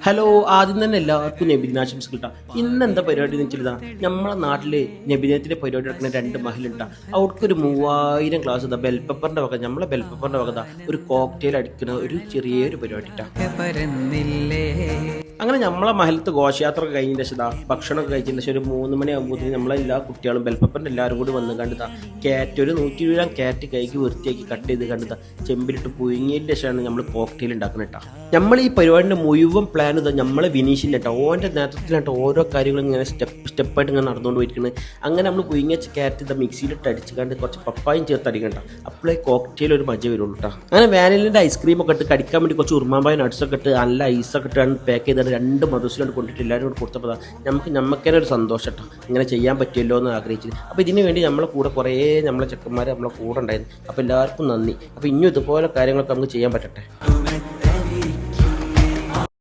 Hello ആദ്യം തന്നെ എല്ലാവർക്കും നബിദിനാശംസകൾ കിട്ടാം ഇന്ന് എന്താ പരിപാടി എന്ന് വെച്ചാൽ നമ്മളെ നാട്ടിൽ നബിദിനത്തിന്റെ പരിപാടി നടക്കുന്ന രണ്ട് മഹലുണ്ടാ അവർക്കൊരു മൂവായിരം ക്ലാസ് ഇതാ ബെൽപ്പപ്പറിന്റെ വക നമ്മളെ ബെൽപ്പപ്പറിന്റെ വക ഇതാ ഒരു കോക്ടെയിൽ അടിക്കുന്ന ഒരു ചെറിയൊരു പരിപാടി അങ്ങനെ നമ്മളെ മഹലത്ത് ഘോഷയാത്ര കഴിഞ്ഞ ശേഷം ഭക്ഷണമൊക്കെ കഴിച്ചതിന് ശേഷം ഒരു മൂന്ന് മണി നമ്മളെ എല്ലാ കുട്ടികളും ബെൽപ്പപ്പന്റെ എല്ലാവരും കൂടി വന്ന് കണ്ടിതാ കാറ്റ് ഒരു നൂറ്റി ഇരുപതാം കാറ്റ് കൈക്ക് വൃത്തിയാക്കി കട്ട് ചെയ്ത് കണ്ടിതാ ചെമ്പിലിട്ട് പുഴുങ്ങിയതിന്റെ ശേഷമാണ് നമ്മൾ കോക്ടെയിൽ ഉണ്ടാക്കുന്നത് കേട്ടോ. നമ്മൾ ഈ പരിപാടിന്റെ മുഴുവൻ പ്ലാൻ ഇതാ നമ്മളെ വിനീഷിന്റെ കേട്ടോ. ഓന്റെ നേതൃത്വത്തിലായിട്ട് ഓരോ കാര്യങ്ങളും ഇങ്ങനെ സ്റ്റെപ്പ് സ്റ്റെപ്പായിട്ട് ഇങ്ങനെ നടന്നുകൊണ്ട് പോയിരിക്കുന്നത് അങ്ങനെ നമ്മൾ പുഴുങ്ങിയ കാറ്റ് ഇതാ മിക്സിയിലിട്ട് അടിച്ച് കണ്ട് കുറച്ച് പപ്പായും ചേർത്ത് അടിക്കണ്ട അപ്പോഴേ കോക്ടെയിൽ ഒരു മജ വരുള്ളൂ കേട്ടോ. അങ്ങനെ വാനിലിന്റെ ഐസ്ക്രീമൊക്കെ ഇട്ട് കടിക്കാൻ വേണ്ടി കുറച്ച് ഉറുമാമ്പായ നട്ട്സൊക്കെ ഇട്ട് നല്ല ഐസൊക്കെ ഇട്ടാണ് പാക്ക് ചെയ്തിട്ട് രണ്ട് മധുസിലോട്ട് കൊണ്ടിട്ട് എല്ലാവരും കൂടെ കൊടുത്തപ്പോൾ നമുക്ക് നമുക്കേനെ ഒരു സന്തോഷം കേട്ടോ ഇങ്ങനെ ചെയ്യാൻ പറ്റുമല്ലോ എന്ന് ആഗ്രഹിച്ചത് അപ്പോൾ ഇതിനു വേണ്ടി നമ്മളെ കൂടെ കുറേ നമ്മളെ ചെക്കന്മാർ നമ്മളെ കൂടെ ഉണ്ടായിരുന്നു. അപ്പോൾ എല്ലാവർക്കും നന്ദി. അപ്പോൾ ഇനിയും ഇതുപോലെ കാര്യങ്ങളൊക്കെ നമുക്ക് ചെയ്യാൻ പറ്റട്ടെ?